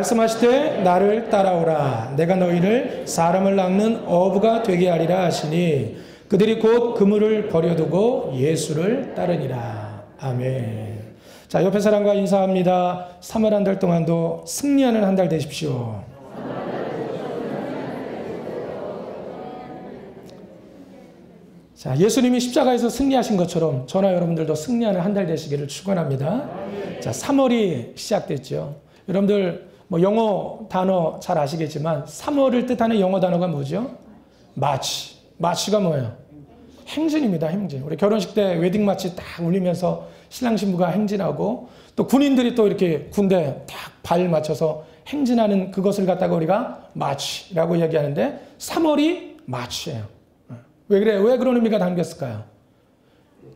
말씀하시되 나를 따라오라. 내가 너희를 사람을 낚는 어부가 되게 하리라 하시니 그들이 곧 그물을 버려두고 예수를 따르니라. 아멘. 자 옆에 사람과 인사합니다. 3월 한 달 동안도 승리하는 한 달 되십시오. 자, 예수님이 십자가에서 승리하신 것처럼 저나 여러분들도 승리하는 한 달 되시기를 축원합니다. 자, 3월이 시작됐죠. 여러분들 뭐 영어 단어 잘 아시겠지만 3월을 뜻하는 영어 단어가 뭐죠? 마치. 마치가 뭐예요? 행진입니다. 행진. 우리 결혼식 때 웨딩 마치 딱 울리면서 신랑 신부가 행진하고 또 군인들이 또 이렇게 군대 딱 발 맞춰서 행진하는 그것을 갖다가 우리가 마치라고 얘기하는데 3월이 마치예요. 왜 그래? 왜 그런 의미가 담겼을까요?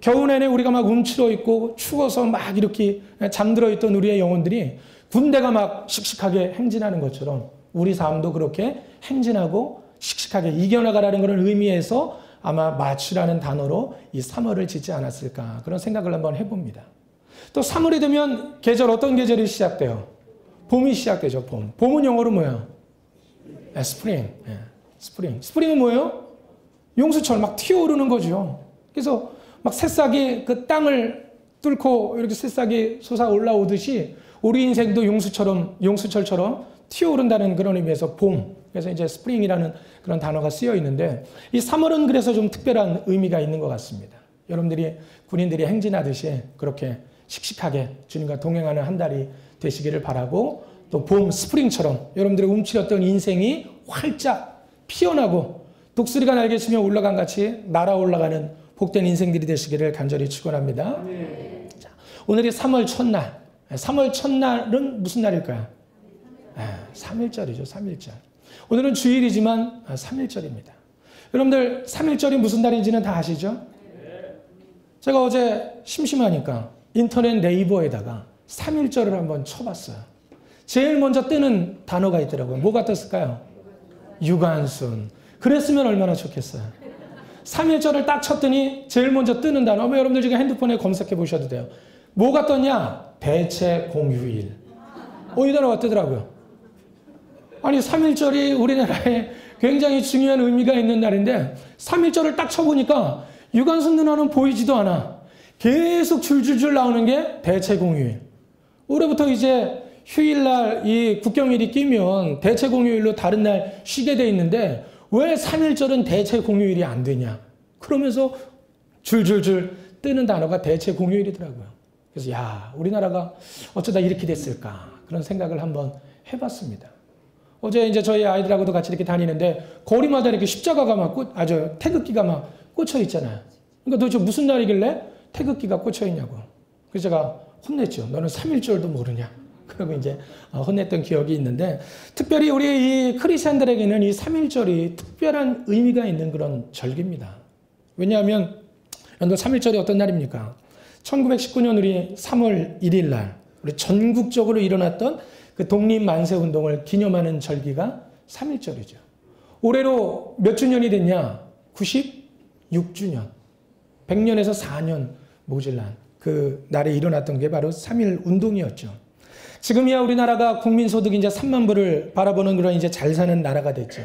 겨우 내내 우리가 막 움츠러 있고 추워서 막 이렇게 잠들어 있던 우리의 영혼들이 군대가 막 씩씩하게 행진하는 것처럼 우리 삶도 그렇게 행진하고 씩씩하게 이겨나가라는 그런 의미에서 아마 마취라는 단어로 이 3월을 짓지 않았을까 그런 생각을 한번 해봅니다. 또 3월이 되면 계절 어떤 계절이 시작돼요? 봄이 시작되죠. 봄. 봄은 영어로 뭐예요? 네, 스프링. 네, 스프링. 스프링은 뭐예요? 용수철 막 튀어오르는 거죠. 그래서 막 새싹이 그 땅을 뚫고 이렇게 새싹이 솟아 올라오듯이 우리 인생도 용수처럼 용수철처럼 튀어오른다는 그런 의미에서 봄. 그래서 이제 스프링이라는 그런 단어가 쓰여 있는데 이 3월은 그래서 좀 특별한 의미가 있는 것 같습니다. 여러분들이 군인들이 행진하듯이 그렇게 씩씩하게 주님과 동행하는 한 달이 되시기를 바라고 또 봄 스프링처럼 여러분들의 움츠렸던 인생이 활짝 피어나고 독수리가 날개치며 올라간 같이 날아 올라가는 복된 인생들이 되시기를 간절히 축원합니다. 네. 자, 오늘이 3월 첫날. 3월 첫날은 무슨 날일까요? 아, 3일절이죠. 3일절. 오늘은 주일이지만 3일절입니다. 여러분들 3일절이 무슨 날인지는 다 아시죠? 제가 어제 심심하니까 인터넷 네이버에다가 3일절을 한번 쳐봤어요. 제일 먼저 뜨는 단어가 있더라고요. 뭐가 떴을까요? 유관순. 그랬으면 얼마나 좋겠어요. 3일절을 딱 쳤더니 제일 먼저 뜨는 단어. 뭐 여러분들 지금 핸드폰에 검색해 보셔도 돼요. 뭐가 떴냐? 대체 공휴일. 어, 이 단어가 뜨더라고요. 아니, 3일절이 우리나라에 굉장히 중요한 의미가 있는 날인데, 3일절을 딱 쳐보니까 유관순 누나는 보이지도 않아. 계속 줄줄줄 나오는 게 대체 공휴일. 올해부터 이제 휴일날 이 국경일이 끼면 대체 공휴일로 다른 날 쉬게 돼 있는데 왜 3일절은 대체 공휴일이 안 되냐? 그러면서 줄줄줄 뜨는 단어가 대체 공휴일이더라고요. 그래서 야, 우리나라가 어쩌다 이렇게 됐을까? 그런 생각을 한번 해봤습니다. 어제 이제 저희 아이들하고도 같이 이렇게 다니는데 거리마다 이렇게 십자가가 막 꽂, 아주 태극기가 막 꽂혀 있잖아요. 그러니까 도대체 무슨 날이길래 태극기가 꽂혀 있냐고. 그래서 제가 혼냈죠. 너는 3일절도 모르냐. 그러고 이제 어, 혼냈던 기억이 있는데 특별히 우리 이 크리스천들에게는 이 3일절이 특별한 의미가 있는 그런 절기입니다. 왜냐하면 연도 3일절이 어떤 날입니까? 1919년 우리 3월 1일 날 우리 전국적으로 일어났던 그 독립 만세 운동을 기념하는 절기가 3일절이죠. 올해로 몇 주년이 됐냐? 96주년. 100년에서 4년 모질란 그 날에 일어났던 게 바로 3일 운동이었죠. 지금이야 우리나라가 국민소득 이제 3만 불을 바라보는 그런 이제 잘 사는 나라가 됐죠.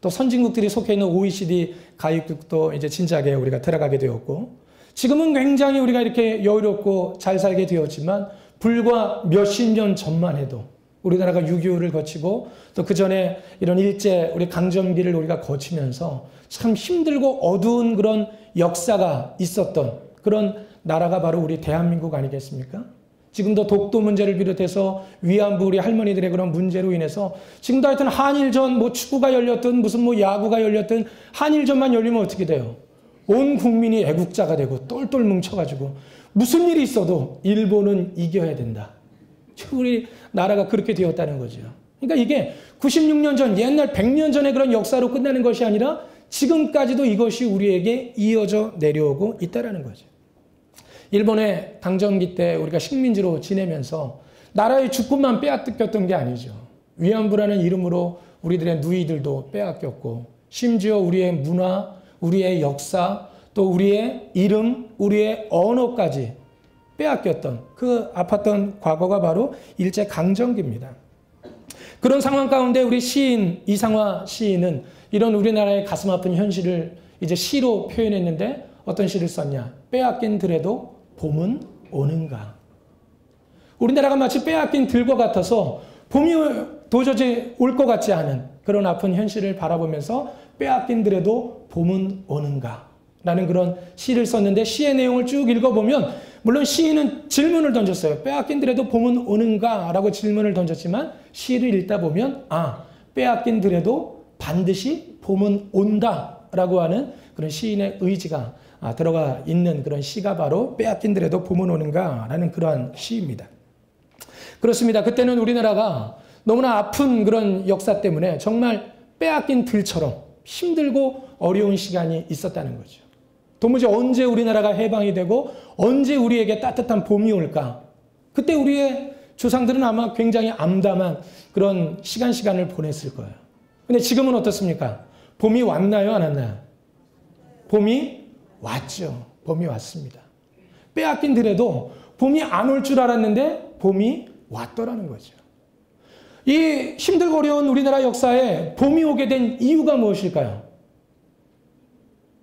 또 선진국들이 속해 있는 OECD 가입국도 이제 진작에 우리가 들어가게 되었고, 지금은 굉장히 우리가 이렇게 여유롭고 잘 살게 되었지만, 불과 몇십 년 전만 해도 우리나라가 6.25를 거치고 또 그 전에 이런 일제 우리 강점기를 우리가 거치면서 참 힘들고 어두운 그런 역사가 있었던 그런 나라가 바로 우리 대한민국 아니겠습니까? 지금도 독도 문제를 비롯해서 위안부 우리 할머니들의 그런 문제로 인해서 지금도 하여튼 한일전 뭐 축구가 열렸든 무슨 뭐 야구가 열렸든 한일전만 열리면 어떻게 돼요? 온 국민이 애국자가 되고 똘똘 뭉쳐가지고 무슨 일이 있어도 일본은 이겨야 된다. 우리 나라가 그렇게 되었다는 거죠. 그러니까 이게 96년 전, 옛날 100년 전의 그런 역사로 끝나는 것이 아니라 지금까지도 이것이 우리에게 이어져 내려오고 있다는 거죠. 일본의 당정기 때 우리가 식민지로 지내면서 나라의 주권만 빼앗겼던 게 아니죠. 위안부라는 이름으로 우리들의 누이들도 빼앗겼고 심지어 우리의 문화, 우리의 역사, 또 우리의 이름, 우리의 언어까지 빼앗겼던 그 아팠던 과거가 바로 일제 강점기입니다. 그런 상황 가운데 우리 시인 이상화 시인은 이런 우리나라의 가슴 아픈 현실을 이제 시로 표현했는데 어떤 시를 썼냐? 빼앗긴 들에도 봄은 오는가? 우리나라가 마치 빼앗긴 들과 같아서 봄이 도저히 올 것 같지 않은 그런 아픈 현실을 바라보면서 빼앗긴 들에도 봄은 오는가? 라는 그런 시를 썼는데 시의 내용을 쭉 읽어보면 물론 시인은 질문을 던졌어요. 빼앗긴 들에도 봄은 오는가? 라고 질문을 던졌지만 시를 읽다 보면 아, 빼앗긴 들에도 반드시 봄은 온다. 라고 하는 그런 시인의 의지가 아, 들어가 있는 그런 시가 바로 빼앗긴 들에도 봄은 오는가? 라는 그러한 시입니다. 그렇습니다. 그때는 우리나라가 너무나 아픈 그런 역사 때문에 정말 빼앗긴 들처럼 힘들고 어려운 시간이 있었다는 거죠. 도무지 언제 우리나라가 해방이 되고 언제 우리에게 따뜻한 봄이 올까? 그때 우리의 조상들은 아마 굉장히 암담한 그런 시간 시간을 보냈을 거예요. 근데 지금은 어떻습니까? 봄이 왔나요? 안 왔나요? 봄이 왔죠. 봄이 왔습니다. 빼앗긴 들에도 봄이 안 올 줄 알았는데 봄이 왔더라는 거죠. 이 힘들고 어려운 우리나라 역사에 봄이 오게 된 이유가 무엇일까요?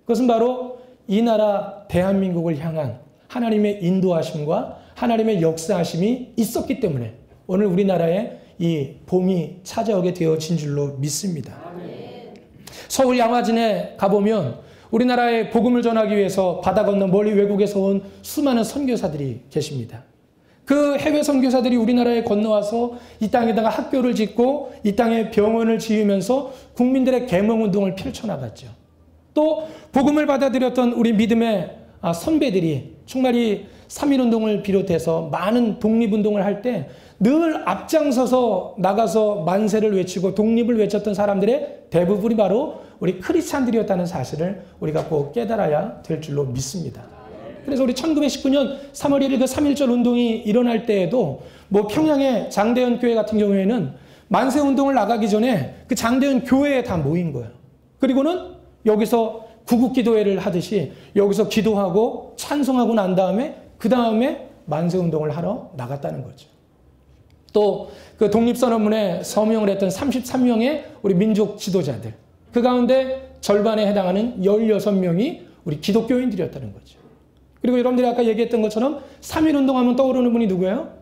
그것은 바로 이 나라 대한민국을 향한 하나님의 인도하심과 하나님의 역사하심이 있었기 때문에 오늘 우리나라에 이 봄이 찾아오게 되어진 줄로 믿습니다. 서울 양화진에 가보면 우리나라에 복음을 전하기 위해서 바다 건너 멀리 외국에서 온 수많은 선교사들이 계십니다. 그 해외 선교사들이 우리나라에 건너와서 이 땅에다가 학교를 짓고 이 땅에 병원을 지으면서 국민들의 계몽 운동을 펼쳐 나갔죠. 또 복음을 받아들였던 우리 믿음의 아, 선배들이 정말 이 3.1운동을 비롯해서 많은 독립 운동을 할 때 늘 앞장서서 나가서 만세를 외치고 독립을 외쳤던 사람들의 대부분이 바로 우리 크리스찬들이었다는 사실을 우리가 꼭 깨달아야 될 줄로 믿습니다. 그래서 우리 1919년 3월 1일 그 3.1절 운동이 일어날 때에도 뭐 평양의 장대현 교회 같은 경우에는 만세 운동을 나가기 전에 그 장대현 교회에 다 모인 거예요. 그리고는 여기서 구국 기도회를 하듯이 여기서 기도하고 찬송하고 난 다음에 그 다음에 만세 운동을 하러 나갔다는 거죠. 또 그 독립선언문에 서명을 했던 33명의 우리 민족 지도자들 그 가운데 절반에 해당하는 16명이 우리 기독교인들이었다는 거죠. 그리고 여러분들이 아까 얘기했던 것처럼 3.1운동 하면 떠오르는 분이 누구예요?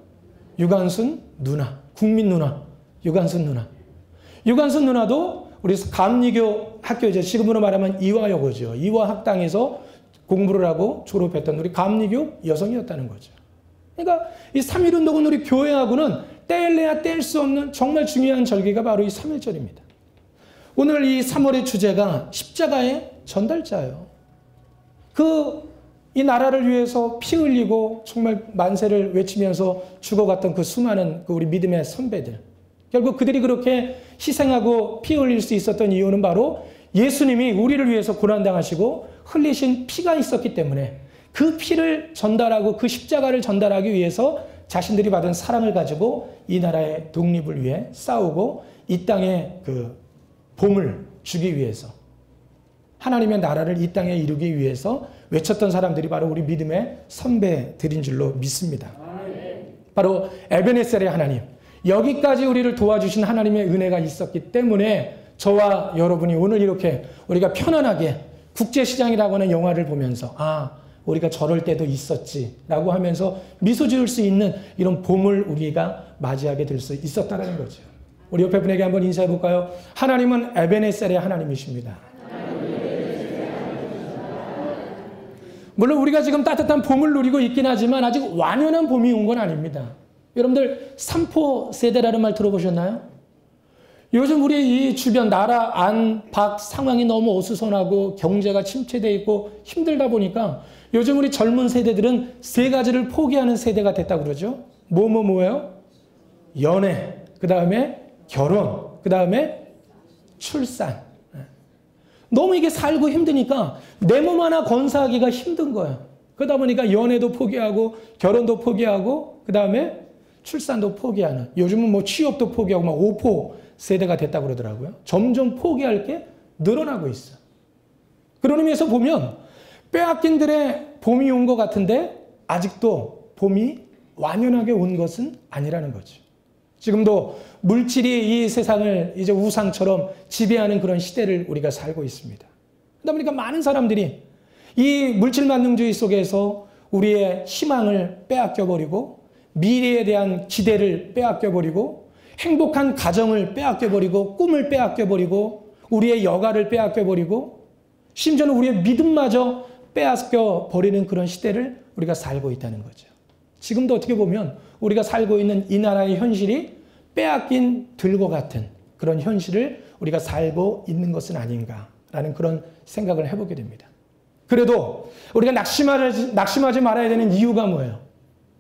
유관순 누나, 국민 누나, 유관순 누나. 유관순 누나도 우리 감리교 학교 이제 지금으로 말하면 이화여고죠. 이화학당에서 공부를 하고 졸업했던 우리 감리교 여성이었다는 거죠. 그러니까 이 3.1운동은 우리 교회하고는 뗄래야 뗄 수 없는 정말 중요한 절기가 바로 이 3.1절입니다. 오늘 이 3월의 주제가 십자가의 전달자예요. 그, 이 나라를 위해서 피 흘리고 정말 만세를 외치면서 죽어갔던 그 수많은 그 우리 믿음의 선배들. 결국 그들이 그렇게 희생하고 피 흘릴 수 있었던 이유는 바로 예수님이 우리를 위해서 고난당하시고 흘리신 피가 있었기 때문에 그 피를 전달하고 그 십자가를 전달하기 위해서 자신들이 받은 사랑을 가지고 이 나라의 독립을 위해 싸우고 이 땅에 그 봄을 주기 위해서 하나님의 나라를 이 땅에 이루기 위해서 외쳤던 사람들이 바로 우리 믿음의 선배들인 줄로 믿습니다. 바로 에베네셀의 하나님, 여기까지 우리를 도와주신 하나님의 은혜가 있었기 때문에 저와 여러분이 오늘 이렇게 우리가 편안하게 국제시장이라고 하는 영화를 보면서 아, 우리가 저럴 때도 있었지라고 하면서 미소 지을 수 있는 이런 봄을 우리가 맞이하게 될 수 있었다는 거죠. 우리 옆에 분에게 한번 인사해 볼까요? 하나님은 에베네셀의 하나님이십니다. 물론 우리가 지금 따뜻한 봄을 누리고 있긴 하지만 아직 완연한 봄이 온 건 아닙니다. 여러분들 삼포 세대라는 말 들어보셨나요? 요즘 우리 이 주변 나라 안, 밖 상황이 너무 어수선하고 경제가 침체되어 있고 힘들다 보니까 요즘 우리 젊은 세대들은 세 가지를 포기하는 세대가 됐다 그러죠. 뭐, 뭐, 뭐예요? 연애, 그 다음에 결혼, 그 다음에 출산. 너무 이게 살고 힘드니까 내 몸 하나 건사하기가 힘든 거예요. 그러다 보니까 연애도 포기하고 결혼도 포기하고 그 다음에 출산도 포기하는 요즘은 뭐 취업도 포기하고 막 오포 세대가 됐다고 그러더라고요. 점점 포기할 게 늘어나고 있어. 그런 의미에서 보면 빼앗긴들의 봄이 온 것 같은데 아직도 봄이 완연하게 온 것은 아니라는 거죠. 지금도 물질이 이 세상을 이제 우상처럼 지배하는 그런 시대를 우리가 살고 있습니다. 그러다 보니까 많은 사람들이 이 물질 만능주의 속에서 우리의 희망을 빼앗겨 버리고 미래에 대한 기대를 빼앗겨 버리고 행복한 가정을 빼앗겨 버리고 꿈을 빼앗겨 버리고 우리의 여가를 빼앗겨 버리고 심지어는 우리의 믿음마저 빼앗겨 버리는 그런 시대를 우리가 살고 있다는 거죠. 지금도 어떻게 보면 우리가 살고 있는 이 나라의 현실이 빼앗긴 들과 같은 그런 현실을 우리가 살고 있는 것은 아닌가라는 그런 생각을 해보게 됩니다. 그래도 우리가 낙심하지, 낙심하지 말아야 되는 이유가 뭐예요?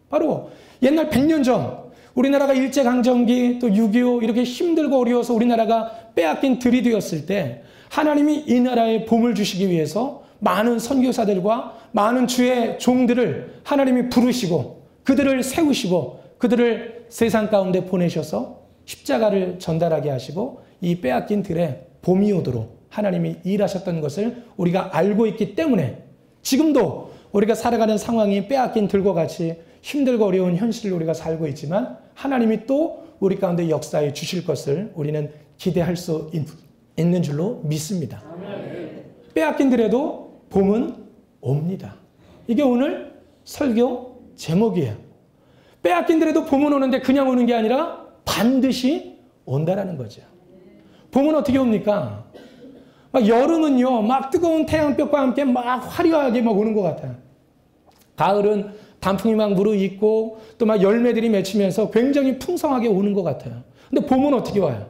바로 옛날 100년 전 우리나라가 일제강점기 또 6.25 이렇게 힘들고 어려워서 우리나라가 빼앗긴 들이 되었을 때 하나님이 이 나라에 봄을 주시기 위해서 많은 선교사들과 많은 주의 종들을 하나님이 부르시고 그들을 세우시고 그들을 세상 가운데 보내셔서 십자가를 전달하게 하시고 이 빼앗긴 들에 봄이 오도록 하나님이 일하셨던 것을 우리가 알고 있기 때문에 지금도 우리가 살아가는 상황이 빼앗긴 들과 같이 힘들고 어려운 현실을 우리가 살고 있지만 하나님이 또 우리 가운데 역사해 주실 것을 우리는 기대할 수 있는 줄로 믿습니다. 빼앗긴 들에도 봄은 옵니다. 이게 오늘 설교 제목이에요. 빼앗긴들에도 봄은 오는데 그냥 오는 게 아니라 반드시 온다라는 거죠. 봄은 어떻게 옵니까? 막 여름은요, 막 뜨거운 태양볕과 함께 막 화려하게 막 오는 것 같아요. 가을은 단풍이 막 무르익고 또 막 열매들이 맺히면서 굉장히 풍성하게 오는 것 같아요. 근데 봄은 어떻게 와요?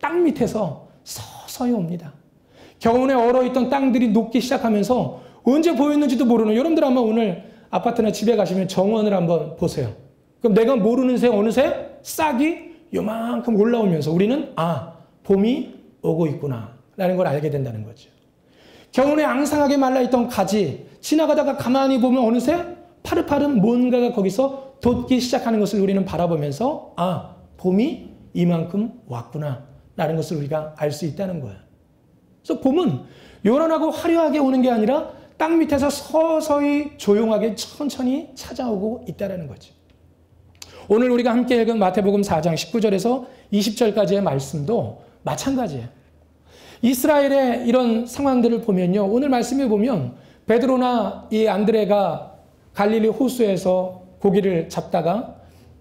땅 밑에서 서서히 옵니다. 겨우내 얼어있던 땅들이 녹기 시작하면서 언제 보였는지도 모르는 여러분들 아마 오늘 아파트나 집에 가시면 정원을 한번 보세요. 그럼 내가 모르는 새 어느새 싹이 요만큼 올라오면서 우리는 아 봄이 오고 있구나 라는 걸 알게 된다는 거죠. 겨우내 앙상하게 말라있던 가지 지나가다가 가만히 보면 어느새 파릇파릇 뭔가가 거기서 돋기 시작하는 것을 우리는 바라보면서 아 봄이 이만큼 왔구나 라는 것을 우리가 알 수 있다는 거예요. 그래서 봄은 요란하고 화려하게 오는 게 아니라 땅 밑에서 서서히 조용하게 천천히 찾아오고 있다는 거죠. 오늘 우리가 함께 읽은 마태복음 4장 19절에서 20절까지의 말씀도 마찬가지예요. 이스라엘의 이런 상황들을 보면요. 오늘 말씀에 보면 베드로나 이 안드레가 갈릴리 호수에서 고기를 잡다가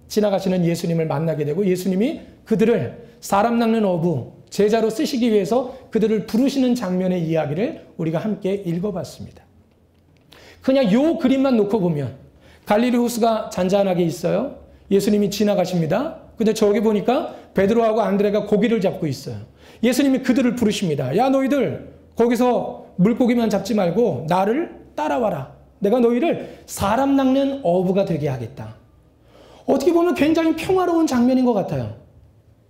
지나가시는 예수님을 만나게 되고 예수님이 그들을 사람 낚는 어부 제자로 쓰시기 위해서 그들을 부르시는 장면의 이야기를 우리가 함께 읽어봤습니다. 그냥 요 그림만 놓고 보면 갈릴리 호수가 잔잔하게 있어요. 예수님이 지나가십니다. 근데 저기 보니까 베드로하고 안드레가 고기를 잡고 있어요. 예수님이 그들을 부르십니다. 야 너희들 거기서 물고기만 잡지 말고 나를 따라와라. 내가 너희를 사람 낚는 어부가 되게 하겠다. 어떻게 보면 굉장히 평화로운 장면인 것 같아요.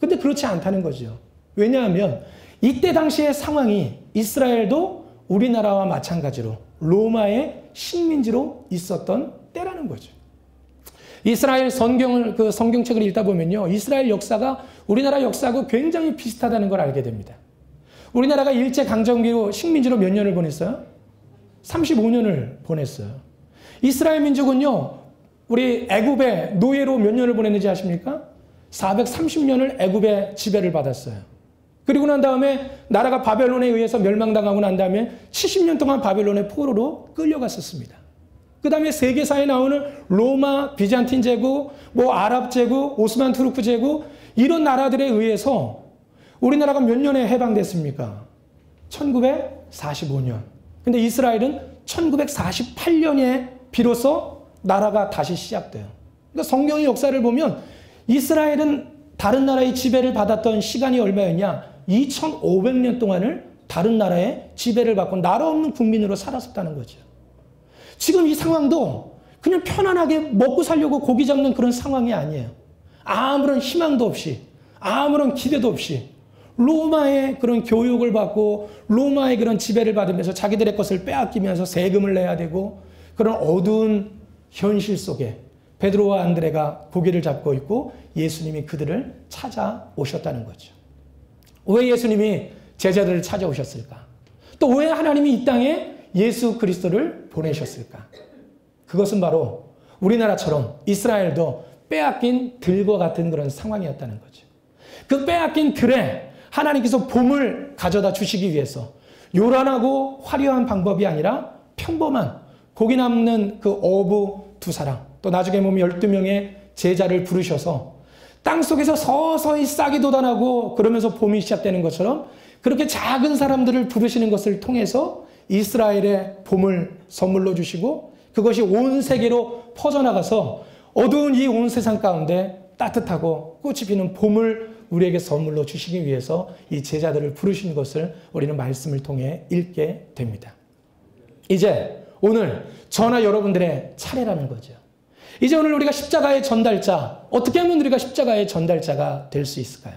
근데 그렇지 않다는 거죠. 왜냐하면 이때 당시의 상황이 이스라엘도 우리나라와 마찬가지로 로마의 식민지로 있었던 때라는 거죠. 이스라엘 성경을 그 성경책을 읽다 보면요. 이스라엘 역사가 우리나라 역사하고 굉장히 비슷하다는 걸 알게 됩니다. 우리나라가 일제 강점기로 식민지로 몇 년을 보냈어요? 35년을 보냈어요. 이스라엘 민족은요. 우리 애굽의 노예로 몇 년을 보냈는지 아십니까? 430년을 애굽의 지배를 받았어요. 그리고 난 다음에 나라가 바벨론에 의해서 멸망당하고 난 다음에 70년 동안 바벨론의 포로로 끌려갔었습니다. 그 다음에 세계사에 나오는 로마, 비잔틴 제국, 뭐 아랍 제국, 오스만 투르크 제국 이런 나라들에 의해서 우리나라가 몇 년에 해방됐습니까? 1945년. 근데 이스라엘은 1948년에 비로소 나라가 다시 시작돼요. 그러니까 성경의 역사를 보면 이스라엘은 다른 나라의 지배를 받았던 시간이 얼마였냐? 2500년 동안을 다른 나라의 지배를 받고 나라 없는 국민으로 살았었다는 거죠. 지금 이 상황도 그냥 편안하게 먹고 살려고 고기 잡는 그런 상황이 아니에요. 아무런 희망도 없이, 아무런 기대도 없이, 로마의 그런 교육을 받고, 로마의 그런 지배를 받으면서 자기들의 것을 빼앗기면서 세금을 내야 되고, 그런 어두운 현실 속에 베드로와 안드레가 고기를 잡고 있고 예수님이 그들을 찾아오셨다는 거죠. 왜 예수님이 제자들을 찾아오셨을까? 또 왜 하나님이 이 땅에 예수 그리스도를 보내셨을까? 그것은 바로 우리나라처럼 이스라엘도 빼앗긴 들과 같은 그런 상황이었다는 거죠. 그 빼앗긴 들에 하나님께서 봄을 가져다 주시기 위해서 요란하고 화려한 방법이 아니라 평범한 고기 남는 그 어부 두 사람 또 나중에 보면 12명의 제자를 부르셔서 땅 속에서 서서히 싹이 돋아나고 그러면서 봄이 시작되는 것처럼 그렇게 작은 사람들을 부르시는 것을 통해서 이스라엘의 봄을 선물로 주시고 그것이 온 세계로 퍼져나가서 어두운 이 온 세상 가운데 따뜻하고 꽃이 피는 봄을 우리에게 선물로 주시기 위해서 이 제자들을 부르신 것을 우리는 말씀을 통해 읽게 됩니다. 이제 오늘 저나 여러분들의 차례라는 거죠. 이제 오늘 우리가 십자가의 전달자, 어떻게 하면 우리가 십자가의 전달자가 될 수 있을까요?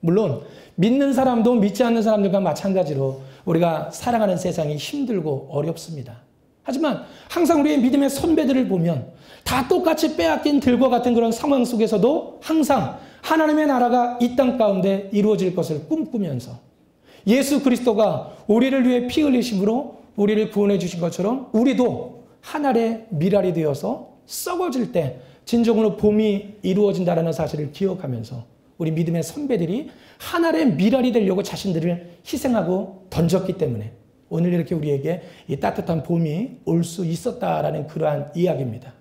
물론 믿는 사람도 믿지 않는 사람들과 마찬가지로 우리가 살아가는 세상이 힘들고 어렵습니다. 하지만 항상 우리의 믿음의 선배들을 보면 다 똑같이 빼앗긴 들과 같은 그런 상황 속에서도 항상 하나님의 나라가 이 땅 가운데 이루어질 것을 꿈꾸면서 예수 그리스도가 우리를 위해 피 흘리심으로 우리를 구원해 주신 것처럼 우리도 하늘의 미랄이 되어서 썩어질 때 진정으로 봄이 이루어진다는 사실을 기억하면서 우리 믿음의 선배들이 하늘의 미랄이 되려고 자신들을 희생하고 던졌기 때문에 오늘 이렇게 우리에게 이 따뜻한 봄이 올 수 있었다라는 그러한 이야기입니다.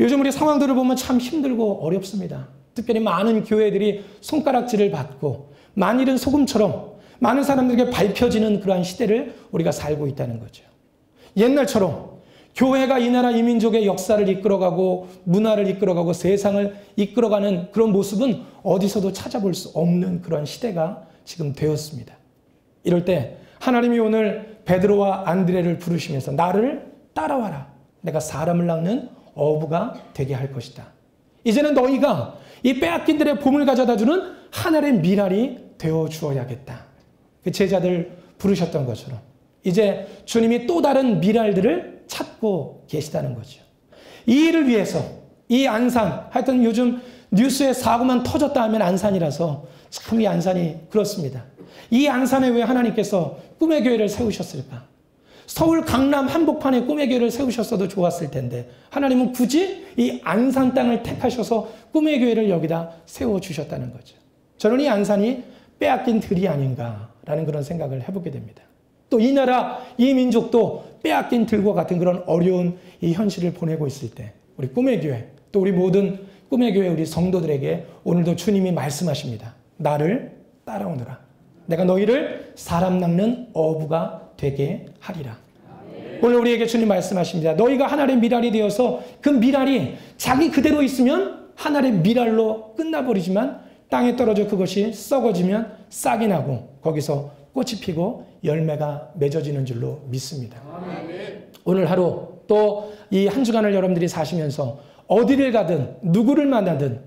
요즘 우리 상황들을 보면 참 힘들고 어렵습니다. 특별히 많은 교회들이 손가락질을 받고 만일은 소금처럼 많은 사람들에게 밟혀지는 그러한 시대를 우리가 살고 있다는 거죠. 옛날처럼 교회가 이 나라 이민족의 역사를 이끌어가고 문화를 이끌어가고 세상을 이끌어가는 그런 모습은 어디서도 찾아볼 수 없는 그런 시대가 지금 되었습니다. 이럴 때 하나님이 오늘 베드로와 안드레를 부르시면서 나를 따라와라. 내가 사람을 낳는 어부가 되게 할 것이다. 이제는 너희가 이 빼앗긴들의 봄을 가져다 주는 하늘의 미랄이 되어 주어야겠다. 그 제자들 부르셨던 것처럼 이제 주님이 또 다른 미랄들을 찾고 계시다는 거죠. 이 일을 위해서 이 안산 하여튼 요즘 뉴스에 사고만 터졌다 하면 안산이라서 참 이 안산이 그렇습니다. 이 안산에 왜 하나님께서 꿈의 교회를 세우셨을까? 서울 강남 한복판에 꿈의 교회를 세우셨어도 좋았을 텐데 하나님은 굳이 이 안산 땅을 택하셔서 꿈의 교회를 여기다 세워 주셨다는 거죠. 저는 이 안산이 빼앗긴 들이 아닌가라는 그런 생각을 해보게 됩니다. 또 이 나라, 이 민족도 빼앗긴 들과 같은 그런 어려운 이 현실을 보내고 있을 때 우리 꿈의 교회, 또 우리 모든 꿈의 교회 우리 성도들에게 오늘도 주님이 말씀하십니다. 나를 따라오너라. 내가 너희를 사람 낚는 어부가 되게 하리라. 오늘 우리에게 주님 말씀하십니다. 너희가 하나의 미랄이 되어서 그 미랄이 자기 그대로 있으면 하나의 미랄로 끝나버리지만 땅에 떨어져 그것이 썩어지면 싹이 나고 거기서 꽃이 피고 열매가 맺어지는 줄로 믿습니다. 오늘 하루 또 이 한 주간을 여러분들이 사시면서 어디를 가든 누구를 만나든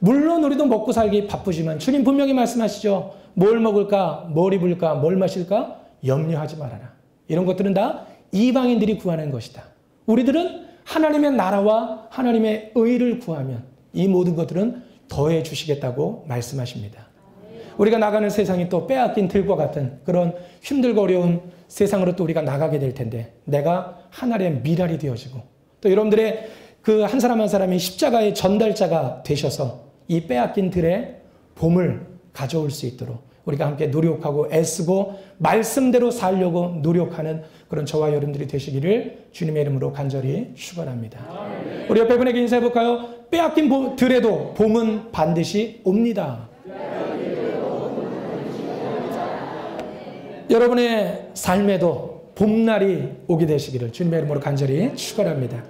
물론 우리도 먹고 살기 바쁘지만 주님 분명히 말씀하시죠. 뭘 먹을까, 뭘 입을까, 뭘 마실까 염려하지 말아라. 이런 것들은 다 이방인들이 구하는 것이다. 우리들은 하나님의 나라와 하나님의 의를 구하면 이 모든 것들은 더해 주시겠다고 말씀하십니다. 우리가 나가는 세상이 또 빼앗긴 들과 같은 그런 힘들고 어려운 세상으로 또 우리가 나가게 될 텐데 내가 하나의 미랄이 되어지고 또 여러분들의 그 한 사람 한 사람이 십자가의 전달자가 되셔서 이 빼앗긴 들의 봄을 가져올 수 있도록 우리가 함께 노력하고 애쓰고 말씀대로 살려고 노력하는 그런 저와 여러분들이 되시기를 주님의 이름으로 간절히 축원합니다. 우리 옆에 분에게 인사해 볼까요? 빼앗긴 들에도 봄은 반드시 옵니다. 여러분의 삶에도 봄날이 오게 되시기를 주님의 이름으로 간절히 축원합니다.